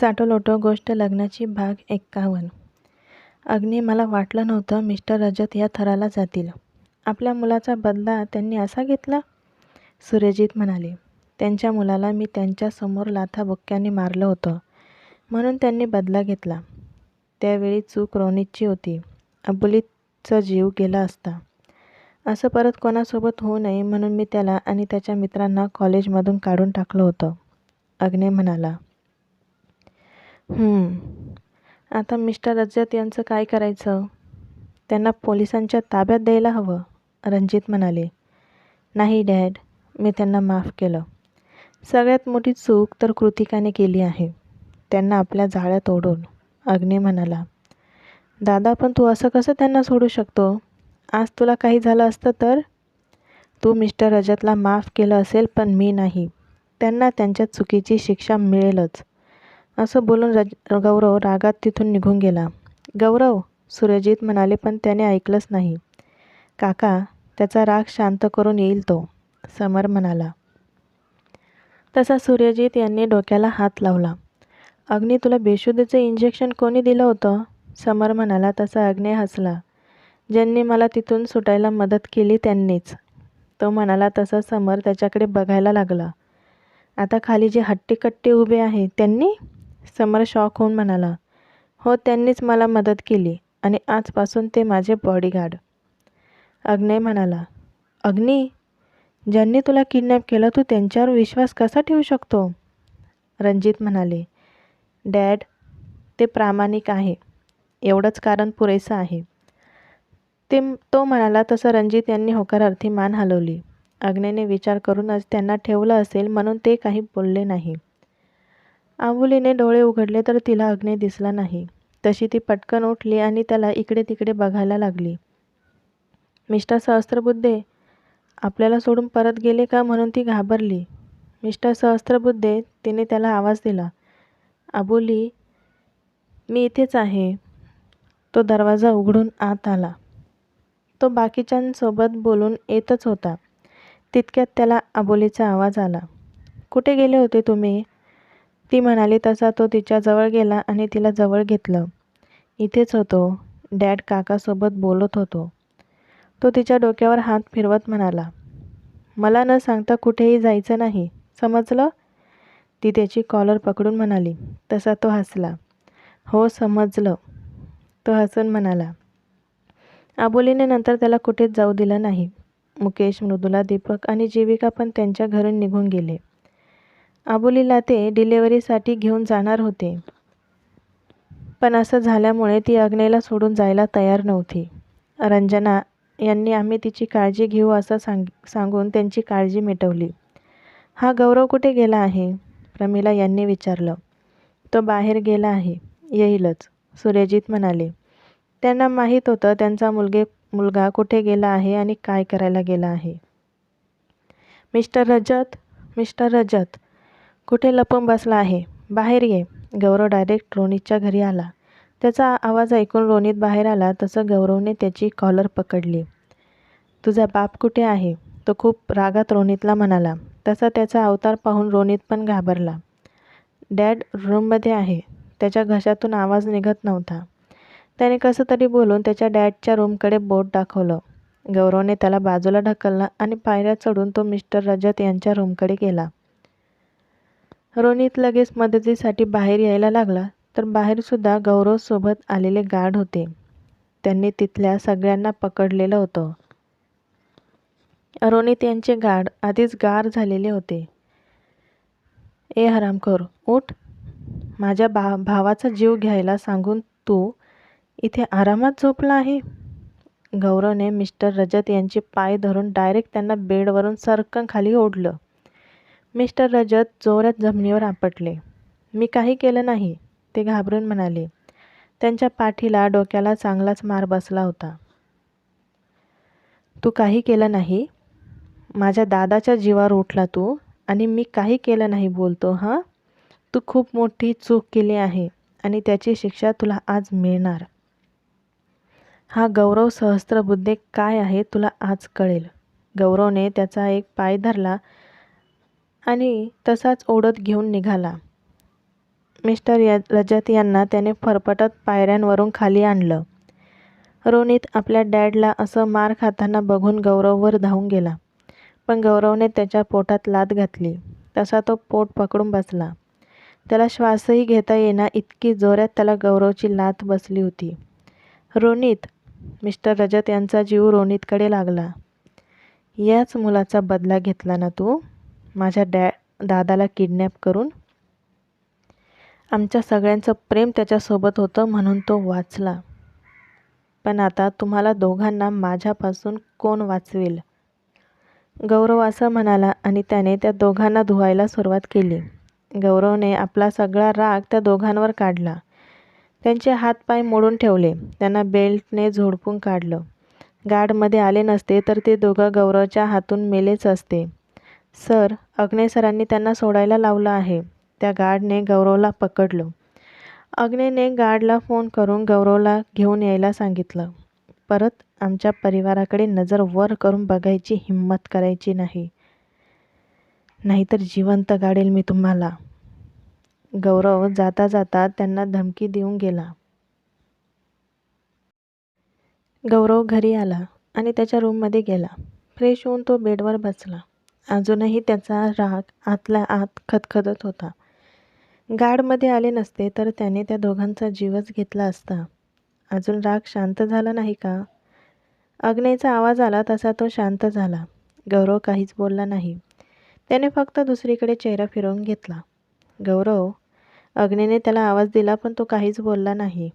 साटोलोटो गोष्ट लग्नाची भाग एक्कावन्न. अग्नी मला वाटलं नव्हतं मिस्टर रजत या थराला जातील. आपल्या मुलाचा बदला त्यांनी असा घेतला? सूर्यजित म्हणाले त्यांच्या मुलाला मी त्यांच्यासमोर लाथाबुक्क्यांनी मारलं होतं म्हणून त्यांनी बदला घेतला. त्यावेळी चूक रोनितची होती. अबोलीचा जीव गेला असता. असं परत कोणासोबत होऊ नये म्हणून मी त्याला आणि त्याच्या मित्रांना कॉलेजमधून काढून टाकलं होतं. अग्ने म्हणाला आता मिस्टर रजत यांचं काय करायचं? त्यांना पोलिसांच्या ताब्यात द्यायला हवं रणजित म्हणाले. नाही डॅड मी त्यांना माफ केलं. सगळ्यात मोठी चूक तर कृतिकाने केली आहे. त्यांना आपल्या जाळ्यात ओढून अग्नी म्हणाला. दादा पण तू असं कसं त्यांना सोडू शकतो? आज तुला काही झालं असतं तर? तू मिस्टर रजतला माफ केलं असेल पण मी नाही. त्यांना त्यांच्या चुकीची शिक्षा मिळेलच. असं बोलून रज गौरव रागात तिथून निघून गेला. गौरव सूर्यजित म्हणाले पण त्याने ऐकलंच नाही. काका त्याचा राग शांत करून येईल तो समर म्हणाला. तसा सूर्यजित यांनी डोक्याला हात लावला. अग्नी तुला बेशुद्धीचं इंजेक्शन कोणी दिलं होतं? समर म्हणाला. तसा अग्नी हसला. ज्यांनी मला तिथून सुटायला मदत केली त्यांनीच. तो म्हणाला. तसा समर त्याच्याकडे बघायला लागला. आता खाली जे हट्टीकट्टी उभे आहे त्यांनी? समर शॉक होऊन म्हणाला हो त्यांनीच मला मदत केली आणि आजपासून ते माझे बॉडीगार्ड अग्नय म्हणाला अग्नी ज्यांनी तुला किडनॅप केलं तू त्यांच्यावर विश्वास कसा ठेवू शकतो? रणजित म्हणाले डॅड ते प्रामाणिक आहे. एवढंच कारण पुरेसं आहे. ते तो म्हणाला तसं रणजित यांनी होकारार्थी मान हलवली. अग्नेने विचार करूनच त्यांना ठेवलं असेल म्हणून ते काही बोलले नाही. आंबुलीने डोळे उघडले तर तिला अग्नी दिसला नाही. तशी ती पटकन उठली आणि त्याला इकडे तिकडे बघायला लागली. मिस्टर सहस्त्रबुद्धे आपल्याला सोडून परत गेले का? म्हणून ती घाबरली. मिस्टर सहस्त्रबुद्धे तिने त्याला आवाज दिला. आबोली मी इथेच आहे. तो दरवाजा उघडून आत आला. तो बाकीच्यांसोबत बोलून येतच होता. तितक्यात त्याला आबोलीचा आवाज आला. कुठे गेले होते तुम्ही? ती म्हणाली तसा तो तिच्याजवळ गेला आणि तिला जवळ घेतलं. इथेच होतो. डॅड काकासोबत बोलत होतो. तो तिच्या डोक्यावर हात फिरवत म्हणाला मला न सांगता कुठेही जायचं नाही. समजलं? ती त्याची कॉलर पकडून म्हणाली तसा तो हसला. हो समजलं. तो हसून म्हणाला आबोलीने नंतर त्याला कुठेच जाऊ दिलं नाही. मुकेश मृदुला दीपक आणि जीविका पण त्यांच्या घरून निघून गेले. आबोलीला ते डिलेवरीसाठी घेऊन जाणार होते. पण असं झाल्यामुळे ती अग्नेला सोडून जायला तयार नव्हती. रंजना यांनी आम्ही तिची काळजी घेऊ असं सांग सांगून त्यांची काळजी मिटवली. हा गौरव कुठे गेला आहे? प्रमिला यांनी विचारलं. तो बाहेर गेला आहे. येईलच सूर्यजित म्हणाले. त्यांना माहीत होतं त्यांचा मुलगे मुलगा कुठे गेला आहे आणि काय करायला गेला आहे. मिस्टर रजत मिस्टर रजत कुठे लपून बसला आहे? बाहेर ये. गौरव डायरेक्ट रोनितच्या घरी आला. त्याचा आवाज ऐकून रोनित बाहेर आला तसं गौरवने त्याची कॉलर पकडली. तुझा बाप कुठे आहे? तो खूप रागात रोनितला म्हणाला. तसा त्याचा अवतार पाहून रोनित पण घाबरला. डॅड रूममध्ये आहे. त्याच्या घशातून आवाज निघत नव्हता. त्याने कसं तरी बोलून त्याच्या डॅडच्या रूमकडे बोट दाखवलं. गौरवने त्याला बाजूला ढकललं आणि पायऱ्या चढून तो मिस्टर रजत यांच्या रूमकडे गेला. रोनित लगेच मदतीसाठी बाहेर यायला लागला तर बाहेरसुद्धा गौरवसोबत आलेले गार्ड होते. त्यांनी तिथल्या सगळ्यांना पकडलेलं होतं. रोनित यांचे गाढ आधीच गार झालेले होते. ए हरामखोर उठ. माझ्या बा भावाचा जीव घ्यायला सांगून तू इथे आरामात झोपला आहे? गौरवने मिस्टर रजत यांचे पाय धरून डायरेक्ट त्यांना बेडवरून सरकन खाली ओढलं. मिस्टर रजत जोरात जमिनीवर आपटले. मी काही केलं नाही ते घाबरून म्हणाले. त्यांच्या पाठीला डोक्याला चांगलाच मार बसला होता. तू काही केलं नाही? माझ्या दादाच्या जीवावर उठला तू आणि मी काही केलं नाही बोलतो हां? तू खूप मोठी चूक केली आहे आणि त्याची शिक्षा तुला आज मिळणार. हा गौरव सहस्त्रबुद्धे काय आहे तुला आज कळेल. गौरवने त्याचा एक पाय धरला आणि तसाच ओढत घेऊन निघाला. मिस्टर या रजत यांना त्याने फरफटत पायऱ्यांवरून खाली आणलं. रोनित आपल्या डॅडला असं मार खाताना बघून गौरववर धावून गेला. पण गौरवने त्याच्या पोटात लात घातली. तसा तो पोट पकडून बसला. त्याला श्वासही घेता येणार इतकी जोरात त्याला गौरवची लात बसली होती. रोनित मिस्टर रजत यांचा जीव रोनितकडे लागला. याच मुलाचा बदला घेतला ना तू? माझ्या डॅ दादाला किडनॅप करून. आमच्या सगळ्यांचं प्रेम त्याच्यासोबत होतं म्हणून तो वाचला. पण आता तुम्हाला दोघांना माझ्यापासून कोण वाचवेल? गौरव असं म्हणाला आणि त्याने त्या दोघांना धुवायला सुरुवात केली. गौरवने आपला सगळा राग त्या दोघांवर काढला. त्यांचे हातपाय मोडून ठेवले. त्यांना बेल्टने झोडपून काढलं. गार्डमध्ये आले नसते तर ते दोघं गौरवच्या हातून मेलेच असते. सर अग्ने सरांनी त्यांना सोडायला लावलं आहे. त्या गार्डने गौरवला पकडलं. अग्नेने गार्डला फोन करून गौरवला घेऊन यायला सांगितलं. परत आमच्या परिवाराकडे नजर वर करून बघायची हिंमत करायची नाही. नाहीतर जिवंत गाडेल मी तुम्हाला. गौरव जाता जाता त्यांना धमकी देऊन गेला. गौरव घरी आला आणि त्याच्या रूममध्ये गेला. फ्रेश होऊन तो बेडवर बसला. अजूनही त्याचा राग आतल्या आत खदखदत होता. गाडमध्ये आले नसते तर त्याने त्या दोघांचा जीवच घेतला असता. अजून राग शांत झाला नाही का? अग्नेचा आवाज आला तसा तो शांत झाला. गौरव काहीच बोलला नाही. त्याने फक्त दुसरीकडे चेहरा फिरवून घेतला. गौरव अग्नेने त्याला आवाज दिला पण तो काहीच बोलला नाही.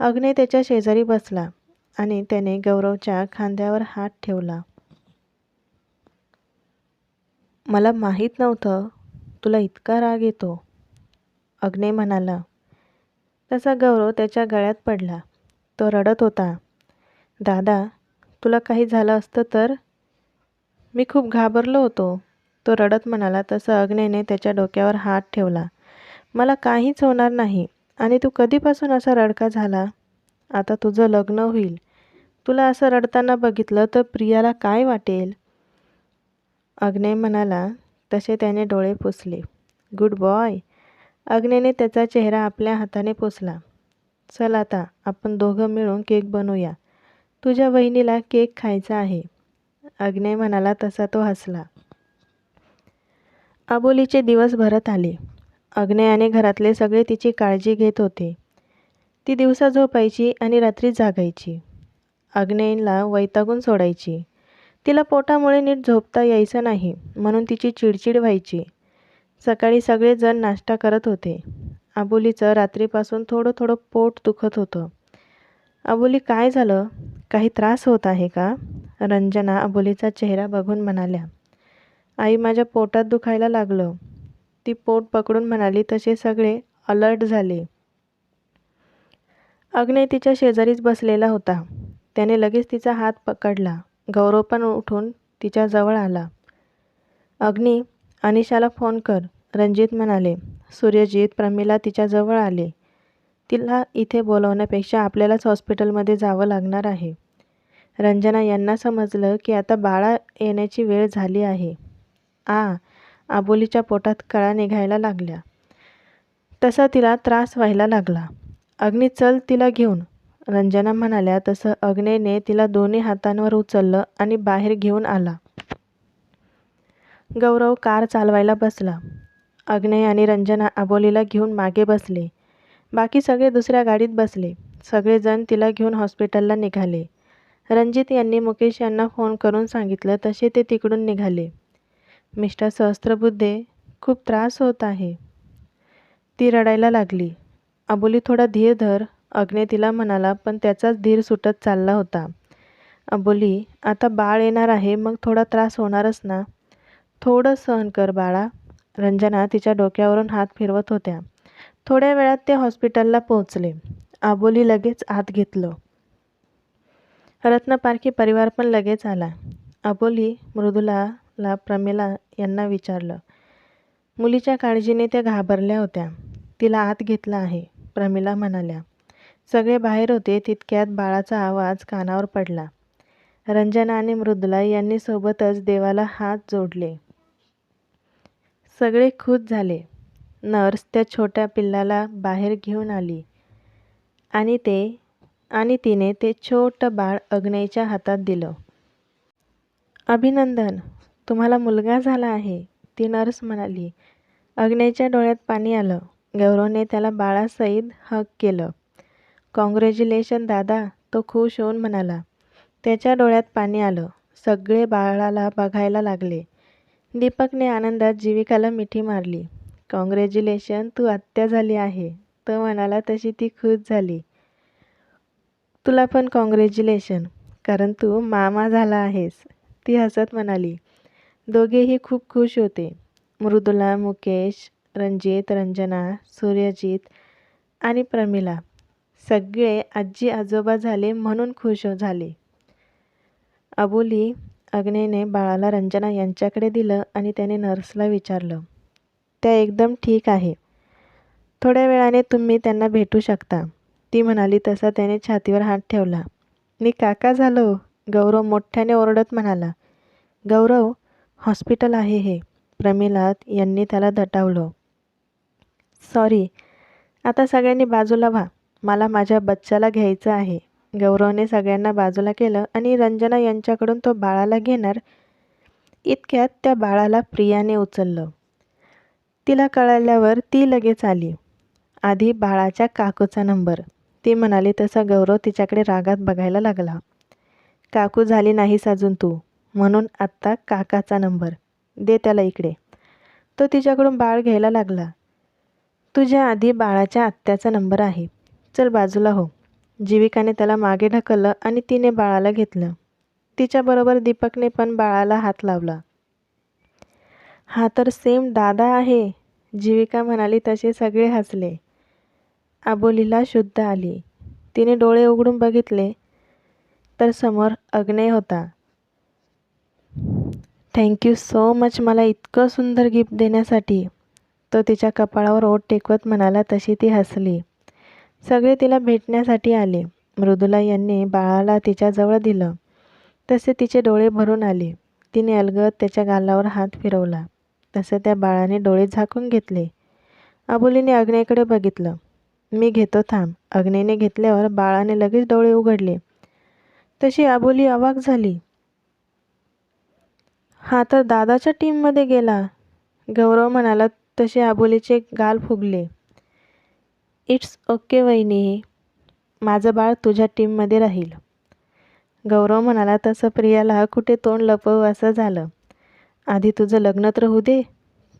अग्ने त्याच्या शेजारी बसला आणि त्याने गौरवच्या खांद्यावर हात ठेवला. मला माहीत नव्हतं. तुला इतका राग येतो. अग्ने म्हणाला. तसा गौरव त्याच्या गळ्यात पडला. तो रडत होता. दादा तुला काही झालं असतं तर? मी खूप घाबरलो होतो. तो रडत म्हणाला तसं अग्नेने त्याच्या डोक्यावर हात ठेवला. मला काहीच होणार नाही. आणि तू कधीपासून असा रडका झाला? आता तुझं लग्न होईल. तुला असं रडताना बघितलं तर प्रियाला काय वाटेल? अग्ने म्हणाला तसे त्याने डोळे पुसले. Good boy. अग्नेने त्याचा चेहरा आपल्या हाताने पुसला. चल आता आपण दोघं मिळून केक बनवूया. तुझ्या बहिणीला केक खायचा आहे. अग्ने म्हणाला तसा तो हसला. अबोलीचे दिवस भरत आले. अग्नेयाने घरातले सगळे तिची काळजी घेत होते. ती दिवसा झोपायची आणि रात्री जागायची. अग्नेयला वैतागून सोडायची. तिला पोटामुळे नीट झोपता यायचं नाही म्हणून तिची चिडचिड व्हायची. सकाळी सगळेजण नाश्ता करत होते. अबोलीचं रात्रीपासून थोडं थोडं पोट दुखत होतं. अबोली काय झालं? काही त्रास होत आहे का? रंजना अबोलीचा चेहरा बघून म्हणाल्या. आई माझ्या पोटात दुखायला लागलं. ती पोट पकडून म्हणाली तसे सगळे अलर्ट झाले. अग्नय तिच्या शेजारीच बसलेला होता. त्याने लगेच तिचा हात पकडला. गौरव पण उठून तिच्याजवळ आला. अग्नी अनिशाला फोन कर रणजित म्हणाले. सूर्यजित प्रमिला तिच्याजवळ आले. तिला इथे बोलवण्यापेक्षा आपल्यालाच हॉस्पिटलमध्ये जावं लागणार आहे. रंजना यांना समजलं की आता बाळा येण्याची वेळ झाली आहे. आ आबोलीच्या पोटात कळा निघायला लागल्या. तसा तिला त्रास व्हायला लागला. अग्नी चल तिला घेऊन. रंजना म्हणाल्या तसं अग्नेने तिला दोन्ही हातांवर उचललं आणि बाहेर घेऊन आला. गौरव कार चालवायला बसला. अग्नेय आणि रंजना आबोलीला घेऊन मागे बसले. बाकी सगळे दुसऱ्या गाडीत बसले. सगळेजण तिला घेऊन हॉस्पिटलला निघाले. रणजित यांनी मुकेश यांना फोन करून सांगितलं तसे ते तिकडून निघाले. मिस्टर सहस्त्रबुद्धे खूप त्रास होत आहे. ती रडायला लागली. अबोली थोडा धीर धर अग्ने तिला म्हणाला पण त्याचाच धीर सुटत चालला होता. अबोली आता बाळ येणार आहे मग थोडा त्रास होणारच ना. थोडं सहन कर बाळा. रंजना तिच्या डोक्यावरून हात फिरवत होत्या. थोड्या वेळात ते हॉस्पिटलला पोहोचले. आबोली लगेच आत घेतलं. रत्नपारखी परिवार पण लगेच आला. अबोली मृदुलाला प्रमिला यांना विचारलं. मुलीच्या काळजीने त्या घाबरल्या होत्या. तिला आत घेतलं आहे प्रमिला म्हणाल्या. सगळे बाहेर होते तितक्यात बाळाचा आवाज कानावर पडला. रंजना आणि मृदुला यांनी सोबतच देवाला हात जोडले. सगळे खुश झाले. नर्स त्या छोट्या पिल्लाला बाहेर घेऊन आली. आणि ते आणि तिने ते छोटं बाळ अग्नेयच्या हातात दिलं. अभिनंदन तुम्हाला मुलगा झाला आहे ती नर्स म्हणाली. अग्नेयच्या डोळ्यात पाणी आलं. गौरवने त्याला बाळासहित हक केलं. कॉंग्रॅच्युलेशन दादा तो खुश होऊन म्हणाला. त्याच्या डोळ्यात पाणी आलं. सगळे बाळाला बघायला लागले. दीपकने आनंदात जीविकाला मिठी मारली. कॉंग्रॅच्युलेशन तू आत्या झाली आहे तो म्हणाला तशी ती खुश झाली. तुला पण कॉंग्रॅच्युलेशन कारण तू मामा झाला आहेस ती हसत म्हणाली. दोघेही खूप खुश होते. मृदुला मुकेश रणजित रंजना सूर्यजित आणि प्रमिला सगळे आजी आजोबा झाले म्हणून खुश झाले. अबोली अग्नेने बाळाला रंजना यांच्याकडे दिलं आणि त्याने नर्सला विचारलं त्या एकदम ठीक आहे. थोड्या वेळाने तुम्ही त्यांना भेटू शकता. ती म्हणाली तसा त्याने छातीवर हात ठेवला. मी काका झालो गौरव मोठ्याने ओरडत म्हणाला. गौरव हॉस्पिटल आहे हे प्रमिलात यांनी त्याला दटावलं. सॉरी आता सगळ्यांनी बाजूला व्हा. मला माझ्या बच्चाला घ्यायचं आहे. गौरवने सगळ्यांना बाजूला केलं आणि रंजना यांच्याकडून तो बाळाला घेणार. इतक्यात त्या बाळाला प्रियाने उचललं. तिला कळल्यावर ती लगेच आली. आधी बाळाच्या काकूचा नंबर. ती म्हणाली तसा गौरव तिच्याकडे रागात बघायला लागला. काकू झाली नाहीस अजून तू. म्हणून आत्ता काकाचा नंबर. दे त्याला इकडे. तो तिच्याकडून बाळ घ्यायला लागला. तुझ्या आधी बाळाच्या आत्याचा नंबर आहे. चल बाजूला हो. जीविकाने त्याला मागे ढकललं आणि तिने बाळाला घेतलं. तिच्याबरोबर दीपकने पण बाळाला हात लावला. हा तर सेम दादा आहे जीविका म्हणाली तसे सगळे हसले. आबोलीला शुद्ध आली. तिने डोळे उघडून बघितले. तर समोर अग्नेय होता. थँक्यू सो मच मला इतकं सुंदर गिफ्ट देण्यासाठी तो तिच्या कपाळावर ओट टेकवत म्हणाला तशी ती हसली. सगळे तिला भेटण्यासाठी आले. मृदुला यांनी बाळाला तिच्याजवळ दिलं. तसे तिचे डोळे भरून आले. तिने अलगद त्याच्या गालावर हात फिरवला. तसे त्या बाळाने डोळे झाकून घेतले. अबोलीने अग्नेकडे बघितलं. मी घेतो थांब. अग्नेने घेतल्यावर बाळाने लगेच डोळे उघडले. तशी अबोली अवाक झाली. हा तर दादाच्या टीममध्ये गेला. गौरव म्हणाला तसे अबोलीचे गाल फुगले. इट्स ओके वहिनी. माझं बाळ तुझ्या टीममध्ये राहील. गौरव म्हणाला तसं प्रियाला कुठे तोंड लपवू असं झालं. आधी तुझं लग्न तर होऊ दे.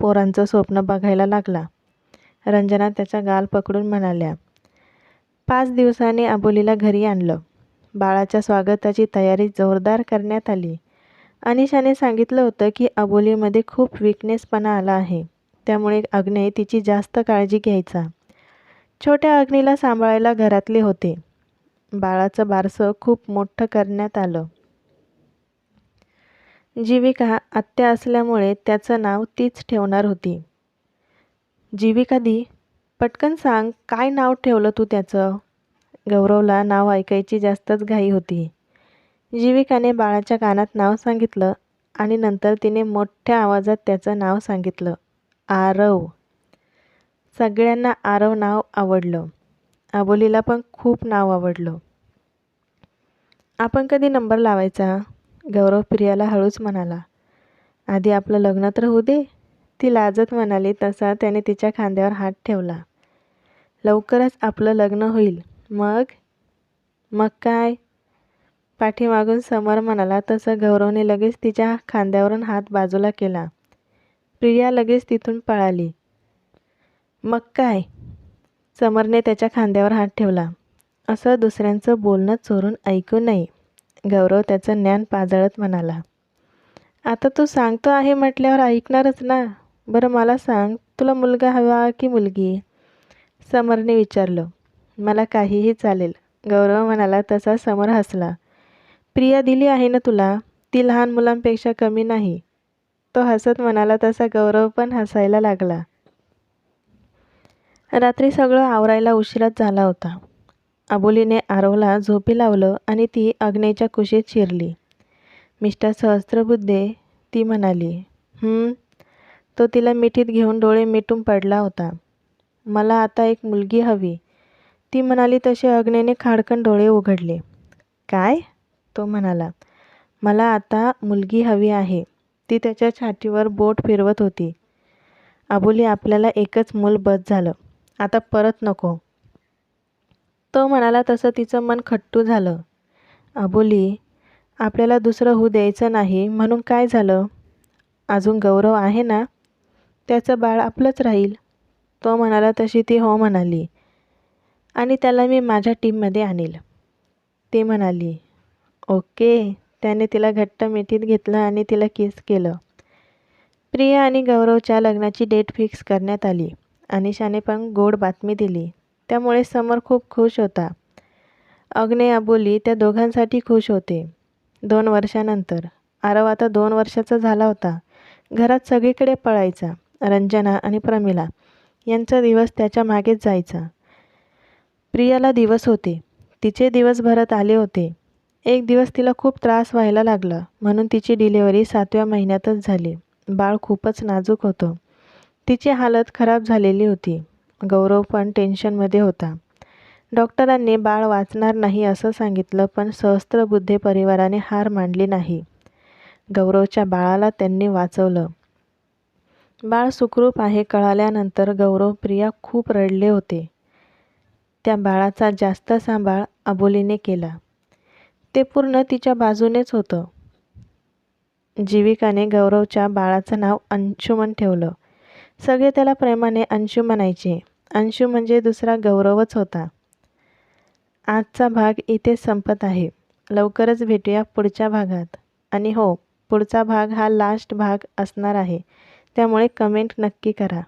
पोरांचं स्वप्न बघायला लागला. रंजना त्याचा गाल पकडून म्हणाल्या पाच दिवसांनी अबोलीला घरी आणलं. बाळाच्या स्वागताची तयारी जोरदार करण्यात आली. अनिशाने सांगितलं होतं की अबोलीमध्ये खूप विकनेसपणा आला आहे. त्यामुळे अग्नय तिची जास्त काळजी घ्यायचा. छोट्या अग्नीला सांभाळायला घरातले होते. बाळाचं बारसं खूप मोठं करण्यात आलं. जीविका आत्या असल्यामुळे त्याचं नाव तीच ठेवणार होती. जीविका दी पटकन सांग काय नाव ठेवलं तू त्याचं? गौरवला नाव ऐकायची जास्तच घाई होती. जीविकाने बाळाच्या कानात नाव सांगितलं आणि नंतर तिने मोठ्या आवाजात त्याचं नाव सांगितलं. आरव. सगळ्यांना आरव नाव आवडलं. आबोलीला पण खूप नाव आवडलं. आपण कधी नंबर लावायचा? गौरव प्रियाला हळूच म्हणाला. आधी आपलं लग्न तर होऊ दे. ती लाजत म्हणाली तसा त्याने तिच्या खांद्यावर हात ठेवला. लवकरच आपलं लग्न होईल. मग? मग काय? पाठीमागून समर म्हणाला तसं गौरवने लगेच तिच्या खांद्यावरून हात बाजूला केला. प्रिया लगेच तिथून पळाली. मग काय? समरने त्याच्या खांद्यावर हात ठेवला. असं दुसऱ्यांचं बोलणं चोरून ऐकू नये गौरव त्याचं ज्ञान पाजळत म्हणाला. आता तू सांगतो आहे म्हटल्यावर ऐकणारच ना. बरं मला सांग तुला मुलगा हवा की मुलगी? समरने विचारलं. मला काहीही चालेल. गौरव म्हणाला तसा समर हसला. प्रिया दिली आहे ना तुला? ती लहान मुलांपेक्षा कमी नाही. तो हसत म्हणाला तसा गौरव पण हसायला लागला. रात्री सगळं आवरायला उशिराच झाला होता. अबोलीने आरवला झोपी लावलं आणि ती अग्नेच्या कुशीत शिरली. मिस्टर सहस्त्रबुद्धे ती म्हणाली तो तिला मिठीत घेऊन डोळे मिटून पडला होता. मला आता एक मुलगी हवी. ती म्हणाली तसे अग्नेने खाडकन डोळे उघडले. काय? तो म्हणाला. मला आता मुलगी हवी आहे. ती त्याच्या छातीवर बोट फिरवत होती. अबोली आपल्याला एकच मूल बस झालं. आता परत नको. तो म्हणाला तसं तिचं मन खट्टू झालं. अबोली आपल्याला दुसरं होऊ द्यायचं नाही म्हणून काय झालं? अजून गौरव आहे ना? त्याचं बाळ आपलंच राहील. तो म्हणाला तशी ती हो म्हणाली. आणि त्याला मी माझ्या टीममध्ये आणील. ती म्हणाली. ओके. त्याने तिला घट्ट मिठीत घेतलं आणि तिला किस केलं. प्रिया आणि गौरवच्या लग्नाची डेट फिक्स करण्यात आली. अनिशाने पण गोड बातमी दिली. त्यामुळे समर खूप खुश होता. अग्ने अबोली त्या दोघांसाठी खुश होते. दोन वर्षानंतर. आरव आता दोन वर्षाचा झाला होता. घरात सगळीकडे पळायचा. रंजना आणि प्रमिला. यांचा दिवस त्याच्या मागेच जायचा. प्रियाला दिवस होते. तिचे दिवस भरत आले होते. एक दिवस तिला खूप त्रास व्हायला लागला. म्हणून तिची डिलिव्हरी सातव्या महिन्यातच झाली. बाळ खूपच नाजूक होतं. तिची हालत खराब झालेली होती. गौरव पण टेन्शनमध्ये होता. डॉक्टरांनी बाळ वाचणार नाही असं सांगितलं पण सहस्त्रबुद्धे परिवाराने हार मांडली नाही. गौरवच्या बाळाला त्यांनी वाचवलं. बाळ सुखरूप आहे कळाल्यानंतर गौरव प्रिया खूप रडले होते. त्या बाळाचा जास्त सांभाळ अबोलीने केला. ते पूर्ण तिच्या बाजूनेच होतं. जीविकाने गौरवच्या बाळाचं नाव अंशुमन ठेवलं. सगळे त्याला प्रेमाने अंशू म्हणायचे. अंशू म्हणजे दुसरा गौरवच होता. आजचा भाग इथे संपत आहे. लवकरच भेटूया पुढच्या भागात. आणि हो पुढचा भाग हा लास्ट भाग असणार आहे. त्यामुळे कमेंट नक्की करा.